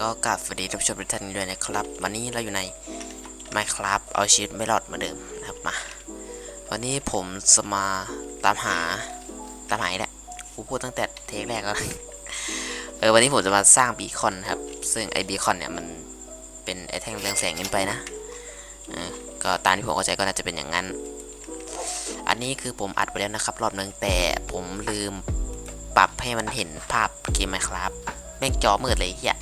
ก็กลับสวัสดีท่านผู้ชมทุกท่านด้วยนะครับ วันนี้เราอยู่ใน Minecraft เอาชีวิตไม่รอดเหมือนเดิมนะครับมา วันนี้ผมจะมาตามหาตามหาแหละกูพูดตั้งแต่เทคแรกแล้วเออวันนี้ผมจะมาสร้างบีคอนครับ ซึ่งไอบีคอนเนี่ยมันเป็นไอแท่งเรืองแสงขึ้นไปนะเออก็ตามที่ผมเข้าใจก็น่าจะเป็นอย่างนั้น อันนี้คือผมอัดไปแล้วนะครับ รอบนึงแต่ผมลืมปรับให้มันเห็นภาพเกม Minecraft แม่งจอมืดเลยเฮีย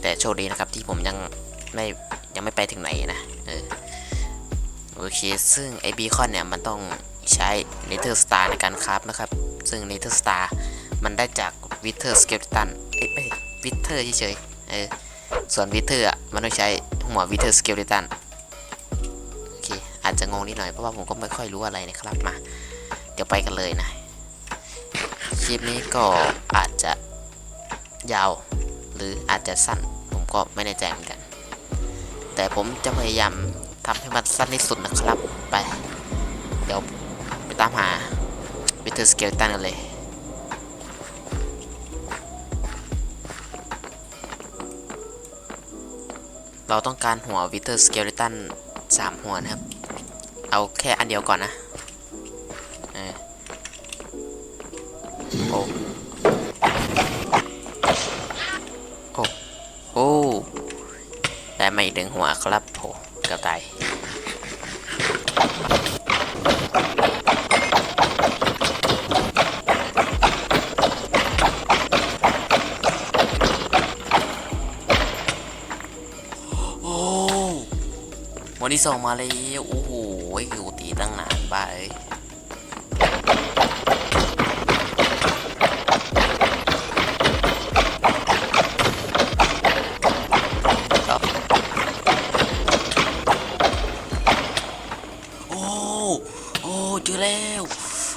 แต่โชคดีนะครับที่ผมยังไม่ยังไม่ไปถึงไหนนะเออโอเค ซึ่งไอบีคอนเนี่ยมันต้องใช้ Nether Star ในการคราฟนะครับ ซึ่ง Nether Star มันได้จาก Wither Skeleton เอ้ยไม่ Wither เฉยๆเออส่วน Wither อะมันต้องใช้หัว Wither Skeleton โอเคอาจจะงงนิดหน่อยเพราะว่าผมก็ไม่ค่อยรู้อะไรนะครับมา เดี๋ยวไปกันเลยนะคลิปนี้ก็อาจจะ ยาว หรืออาจจะสั้น ผมก็ไม่แน่ใจเหมือนกัน แต่ผมจะพยายามทำให้มันสั้นที่สุดนะครับ ไป เดี๋ยวไปตามหาวิเทอร์สเกลตันกันเลยเราต้องการหัววิเทอร์สเกลตันสามหัวนะครับ เอาแค่อันเดียวก่อนนะ ครับโหเกือบตายโอ้วันที่สองมาแล้ว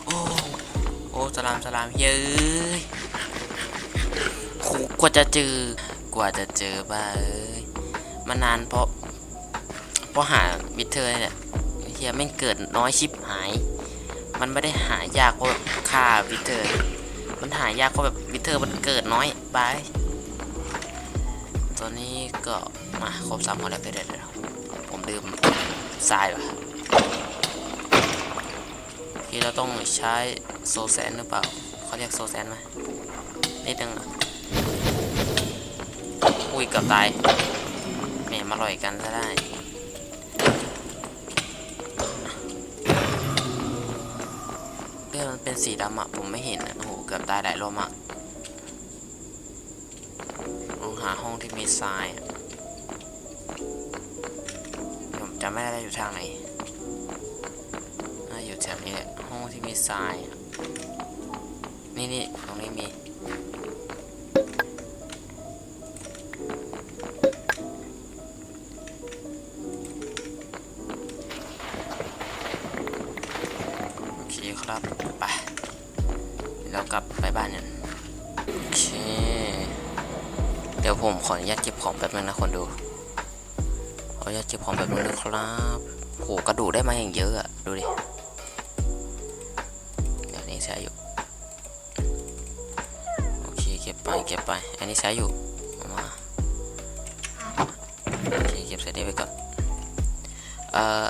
โอ้โอ้สลามสลามเย้ยโหกว่าจะเจอกว่าจะเจอบ้าเอ้ยมานานเพราะเพราะหาวิเทอร์เนี่ยเฮียแม่เกิดน้อยชิบหาย มันไม่ได้หายากเพราะแบบฆ่าวิเทอร์ มันหายากเพราะแบบวิเทอร์มันเกิดน้อยบายตอนนี้ก็มาครบสามคนแล้วเดี๋ยวเดี๋ยวผมลืมทรายว่ะ ที่เราต้องใช้โซแซนหรือเปล่าเขาเรียกโซแซนไหมนิดนึงอะอุ้ยเกือบตายแหมมาลอยกันซะได้เรื่องมันเป็นสีดำอะผมไม่เห็นอะโอ้โหเกือบตายหลายรอบมากลองหาห้องที่มีทรายอะผมจำไม่ได้อยู่ทางไหน ที่มีทรายนี่นี่ตรงนี้มีโอเคครับไปเรากลับไปบ้านกันโอเคเดี๋ยวผมขออนุญาตเก็บของแป๊บนึงนะคนดูขออนุญาตเก็บของแป๊บนึงนะครับโหกระดูกได้มาอย่างเยอะอะดูดิ นนี้ใช้อยู่ามาโอเคเก็บใส่นี้ไว้ก่อน เอ่อ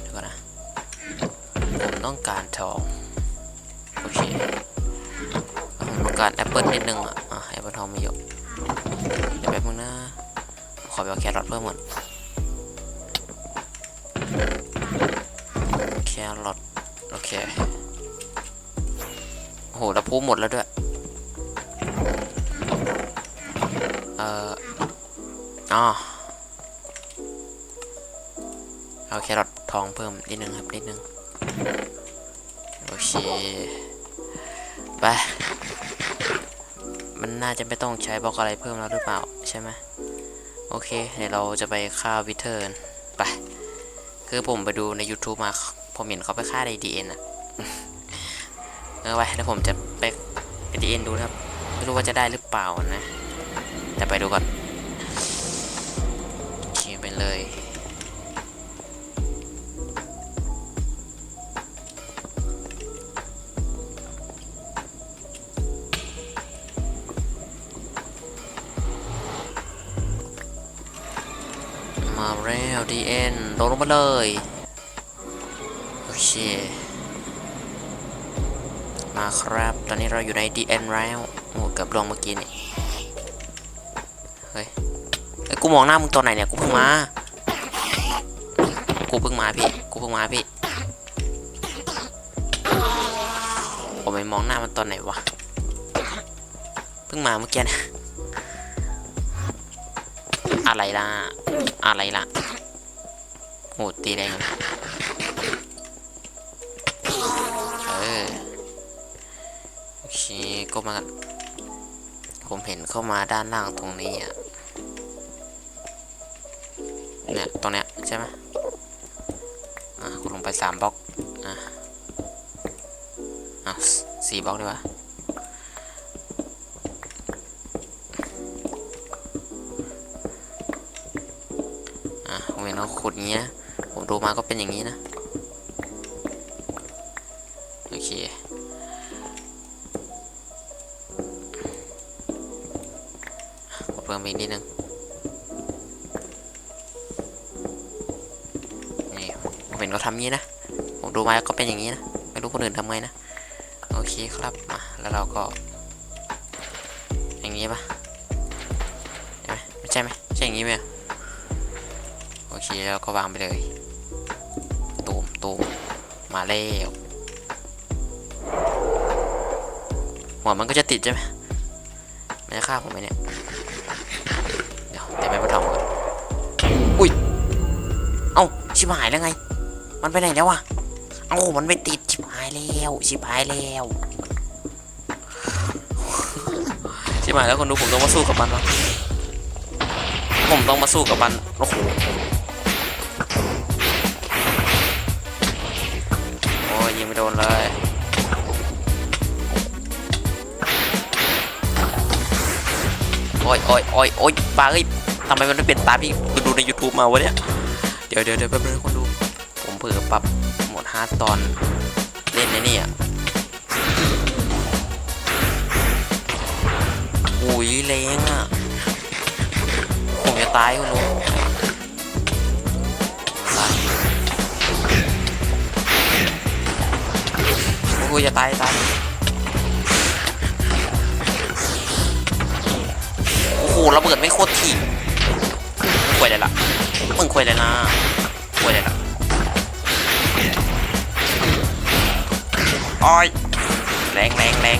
เดี๋ยวก่อนนะผมต้องการทองโอเคผมต้องการแอปเปิลนิดนึงอะอะแอปเปิลทองม่เยอะเดี๋ยวแป๊บนึงนะ ขอไปเอาแครอทเพิ่มก่อนแครอทโอเคโอ้โหแล้วพูหมดแล้วด้วย อ๋อเอาแครอททองเพิ่มนิดนึงครับนิดนึงโอเคไปมันน่าจะไม่ต้องใช้บล็อกอะไรเพิ่มแล้วหรือเปล่าใช่ไหมโอเคเดี๋ยวเราจะไปฆ่าวิเทอร์นไปคือผมไปดูใน YouTube มาผมเห็นเขาไปฆ่าใน DN อะเออไปแล้วผมจะไปไป DN ดูครับไม่รู้ว่าจะได้หรือเปล่านะแต่ไปดูก่อน แล้วดีเอ็นโดนลงมาเลย โอเค มาครับ ตอนนี้เราอยู่ใน DN แล้วโอ้เกือบลงเมื่อกี้นี่เฮ้ยเอ้กูมองหน้ามึงตอนไหนเนี่ย กูเพิ่งมา กูเพิ่งมาพี่ กูเพิ่งมาพี่ผมไปมองหน้ามันตอนไหนวะ เพิ่งมาเมื่อกี้นะ อะไรล่ะ อะไรล่ะโหตีแรงเออโอเคก็มาผมเห็นเข้ามาด้านล่างตรงนี้อะเนี่ยตรงเนี้ยใช่ไหมอะคุณลงไปสามบล็อกอะอะสสี่บล็อกดีกว่า เห็นเขาขุดงเงี้ย ผมดูมาก็เป็นอย่างนี้นะ โอเค กดเพิ่มอีกนิดนึงนี่ผมเห็นเขาทำงี้นะ ผมดูมาก็เป็นอย่างนี้นะ ไม่รู้คนอื่นทำไงนะ โอเคครับมาแล้วเราก็ อย่างนี้ปะใช่ไหมใช่ไหมใช่อย่างนี้ไหม เคแล้วก็วางไปเลยตูมตูมมาแล้วหัวมันก็จะติดใช่ไหมมันจะฆ่าผมไหมเนี่ยเดี๋ยวแต่ไม่มาทำก่อนอุ้ยเอ้าชิบหายแล้วไง มันไปไหนแล้ววะเอ้ามันไม่ติดชิบหายแล้วชิบหายแล้วชิบหายแล้วคนดูผมต้องมาสู้กับมันวะผมต้องมาสู้กับมันโอ้โห ยิงไม่โดนเลย โอ้ยโอ้ยโอ้ยโอ้ยบ้าเอ้ยทำไมมันไม่เป็นตามที่คุณดูใน YouTube มาวะเนี่ย เดี๋ยวเดี๋ยวเดี๋ยวแป๊บนึงคนดู ผมเผื่อปรับโหมดฮาร์ดตอนเล่นในนี่อะอุ้ยแรงอะ ผมจะตายคุณดู โอ้ยจะตายตายโอ้โหระเบิดไม่โคตรถี่มึงควยเลยล่ะมึงควยเลยนะควยเลยล่ะอ้อยแรงแรงแรง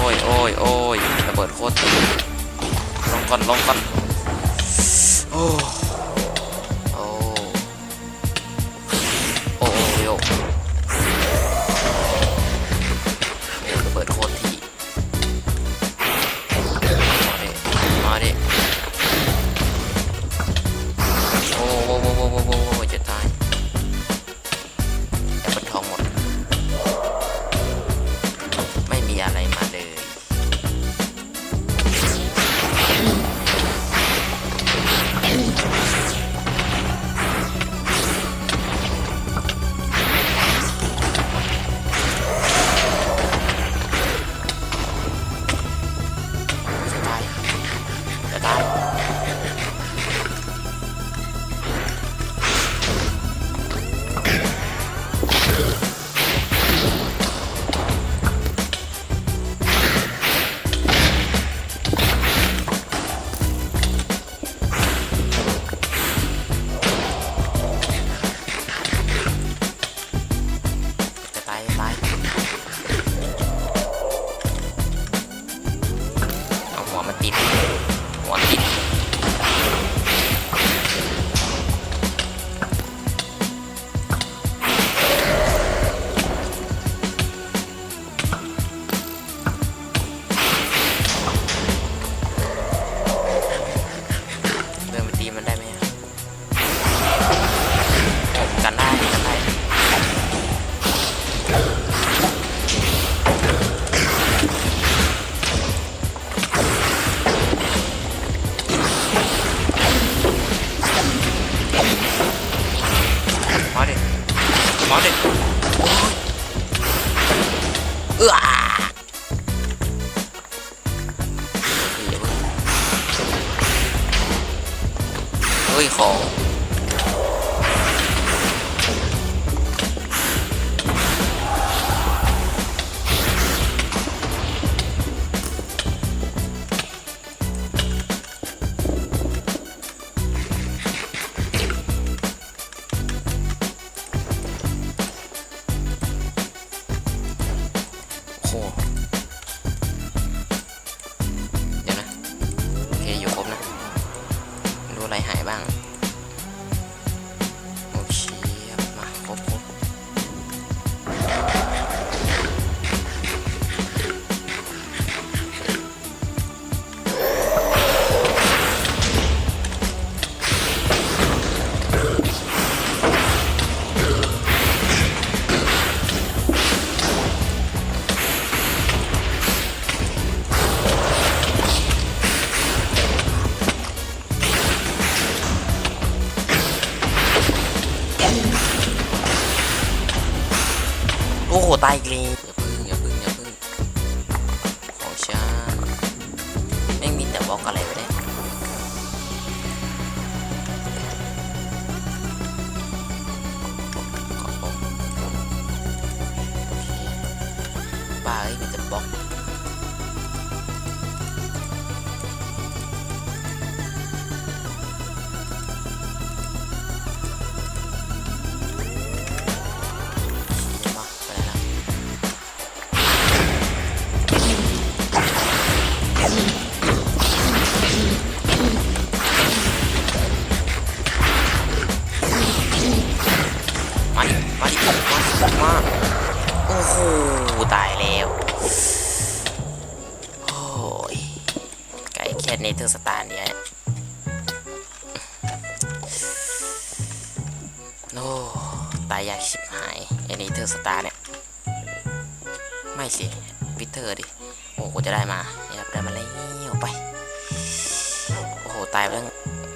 อ้ยโอ้ยโอ้ยระเบิดโคตรลงก่อนลงก่อนโอ้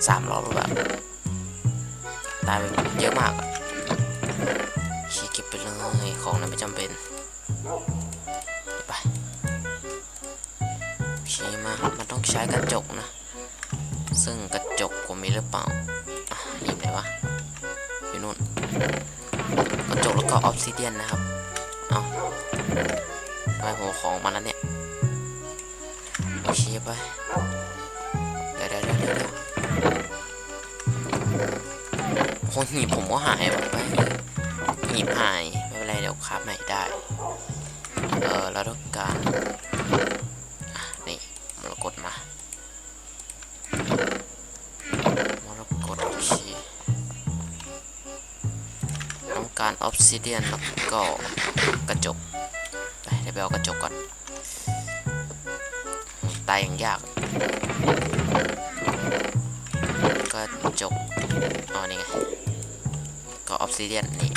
สามรอบหรือเปล่าตายไปเยอะมากขี้เก็บไปเลยของนั้นไม่จำเป็นไปโอเคมามันต้องใช้กระจกนะ ซึ่งกระจกผมมีหรือเปล่าอะนี่ไหนวะอยู่นู่นกระจกแล้วก็ออฟซิเดียนนะครับเอาทำไมผมของมาแล้วเนี่ยโอเคไป โอ้หีบผมก็หายว่ะไปหีบหายไม่เป็นไรเดี๋ยวคราบใหม่ได้ เออเราต้องการนี่มรกตมามรกตโอเคต้องการออฟซิเดียนแล้วก็กระจกไปเดี๋ยวไปเอากระจกก่อนตายอย่างยาก ซิเดียนนี่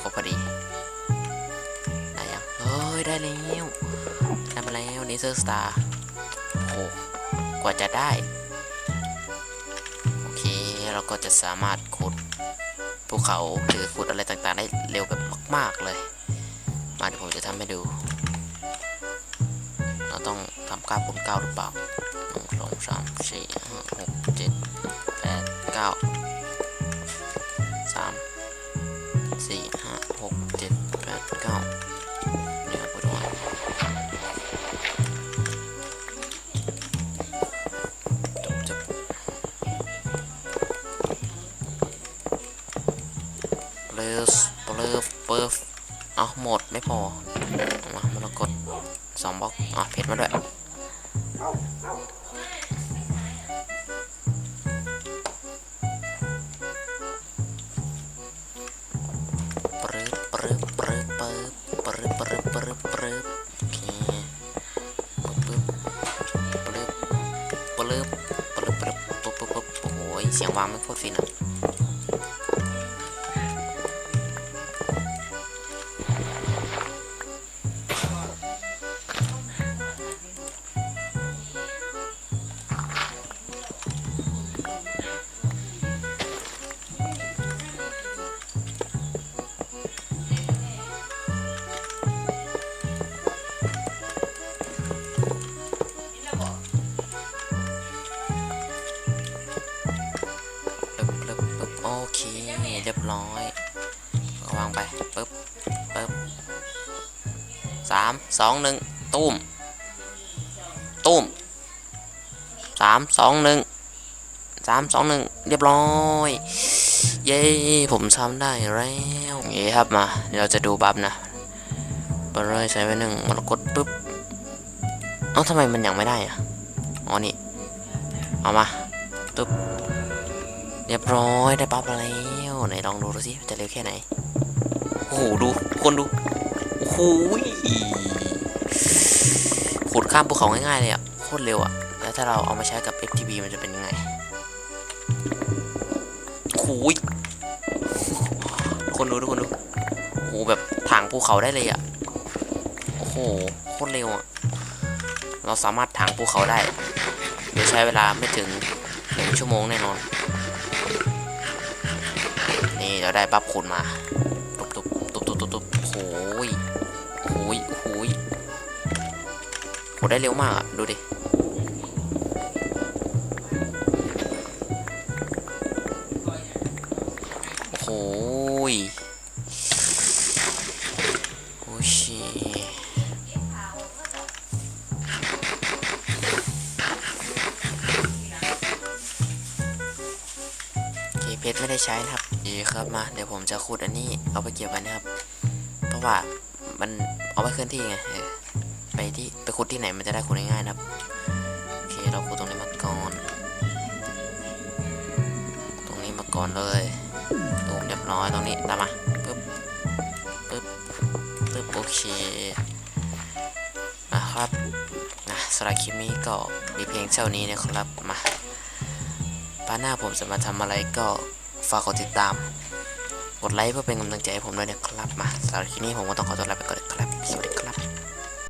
ครบพอดีได้ยังเฮ้ยได้แล้วได้มาแล้วเนเซอร์สตาร์โอ้กว่าจะได้ โอเค เราก็จะสามารถขุดภูเขาหรือขุดอะไรต่างๆ ได้เร็วแบบมาก ๆ เลย มาเดี๋ยวผมจะทำให้ดู เราต้องทำเก้าคูณเก้าหรือเปล่าหนึ่งสองสามสี่ห้าหกเจ็ดแปดเก้า เปลือเปลือเปลือเอาหมดไม่พอเอามามันกดสองบล็อกอะเพชรมาด้วยปรึบปรึบปรึบปรึบปรึบปรึบปรึบปรึบโอเคปรึบปรึบปรึบปรึบปรึบปึ๊บปรึบโอ้โหเสียงวางไม่โคตรฟินอะ ร้อย วางไปปึ๊บปึ๊บสามสองหนึ่งตุ้ม ตุ้มสามสองหนึ่งสามสองหนึ่งเรียบร้อย เย้ผมทำได้แล้วเย้ครับมาเดี๋ยวเราจะดูบัฟนะไปเลยใช้ไปหนึ่งมันกดปุ๊บเอ้าทำไมมันยังไม่ได้อะอ๋อนี่ เอามาตุ๊บ เรียบร้อยได้บัฟมาแล้วไหนลองดูดูสิจะเร็วแค่ไหน โอ้โหดูคนดู โอ้โหยขุดข้ามภูเขาง่ายๆเลยอะโคตรเร็วอะ แล้วถ้าเราเอามาใช้กับ FTB มันจะเป็นยังไงโอ้โหยคนดูทุกคนดูโอ้โหแบบทางภูเขาได้เลยอะ โอ้โหโคตรเร็วอะ เราสามารถถางภูเขาได้โดยใช้เวลาไม่ถึงหนึ่งชั่วโมงแน่นอน เราได้บัฟขุนมาตุบตุบตุบตุบตุบตุบโอ้ยโอ้ยโอ้ยโหได้เร็วมากอะดูดิ ผมจะขุดอันนี้เอาไปเก็บไว้นะครับ เพราะว่ามันเอาไปเคลื่อนที่ไงไปที่ไปขุดที่ไหนมันจะได้ขุดง่ายๆนะครับโอเคเราขุดตรงนี้มาก่อน ตรงนี้มาก่อนเลยตูมเรียบร้อยตรงนี้ตามมาปึ๊บปึ๊บปึ๊บโอเคนะครับนะสำหรับคลิปนี้ก็มีเพียงเท่านี้นะครับมาปาหน้าผมจะมาทำอะไรก็ฝากกดติดตาม ดไลค์เพื่อเป็นกำลังใจให้ผมด้วยนะครับ มาสำหรับคลิปนี้ผมก็ต้องขอตัวลาไปก่อน